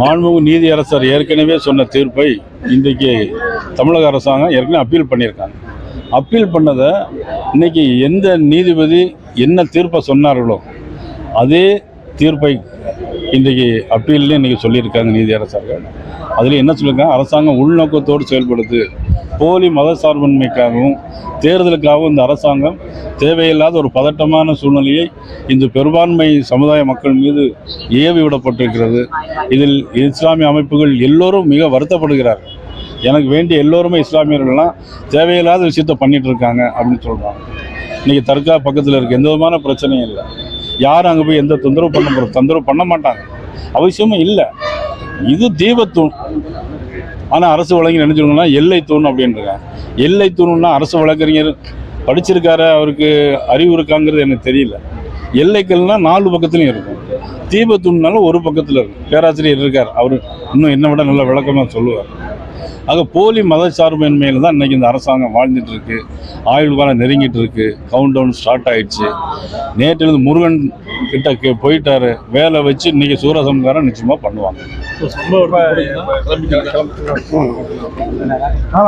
மாண்புமிகு நீதியரசர் ஏற்கனவே சொன்ன தீர்ப்பை இன்றைக்கு தமிழக அரசாங்கம் ஏற்கனவே அப்பீல் பண்ணியிருக்காங்க. அப்பீல் பண்ணதை இன்னைக்கு எந்த நீதிபதி என்ன தீர்ப்பை சொன்னார்களோ அதே தீர்ப்பை இன்றைக்கு அப்பீல்லையும் இன்றைக்கி சொல்லியிருக்காங்க நீதியரசர்கள் அதில் என்ன சொல்லியிருக்காங்க? அரசாங்கம் உள்நோக்கத்தோடு செயல்படுது. போலி மத சார்பின்மைக்காகவும் தேர்தலுக்காகவும் இந்த அரசாங்கம் தேவையில்லாத ஒரு பதட்டமான சூழ்நிலையை இந்த பெரும்பான்மை சமுதாய மக்கள் மீது ஏவி விடப்பட்டிருக்கிறது. இதில் இஸ்லாமிய அமைப்புகள் எல்லோரும் மிக வருத்தப்படுகிறார்கள் எனக்கு வேண்டிய எல்லோருமே இஸ்லாமியர்கள்லாம் தேவையில்லாத விஷயத்த பண்ணிட்டு இருக்காங்க அப்படின்னு சொல்கிறாங்க இன்றைக்கி தர்கா பக்கத்தில் இருக்க. எந்த விதமான பிரச்சனையும் இல்லை. யாரும் அங்கே போய் எந்த தொந்தரவு பண்ண போகிற தொந்தரவு பண்ண மாட்டாங்க. அவசியமும் இல்லை. இது தீபத்தூண் ஆனால் அரசு வழங்கி நினைச்சிருக்கோம்னா எல்லை தூண் அப்படின்றாங்க. எல்லை தூணுன்னா அரசு வழக்கறிஞர் படிச்சிருக்காரு அவருக்கு அறிவு இருக்காங்கிறது எனக்கு தெரியல. எல்லைக்கள்னால் நாலு பக்கத்துலையும் இருக்கும். தீபத்தூண்னாலும் ஒரு பக்கத்தில் இருக்கும் பேராசிரியர் இருக்கார் அவர் இன்னும் என்ன விட நல்ல விளக்கமாக சொல்லுவார் ஆக போலி மதச்சார்பின்மையில் தான் இன்னைக்கு இந்த அரசாங்கம் வாழ்ந்துட்டு இருக்கு ஆயுள் காலம் நெருங்கிட்டு இருக்கு கவுண்ட் டவுன் ஸ்டார்ட் ஆயிடுச்சு நேற்றிலிருந்து முருகன் கிட்ட போயிட்டாரு வேலை வச்சு இன்னைக்கு சூரசம்காரம் நிச்சயமாக பண்ணுவாங்க ஆ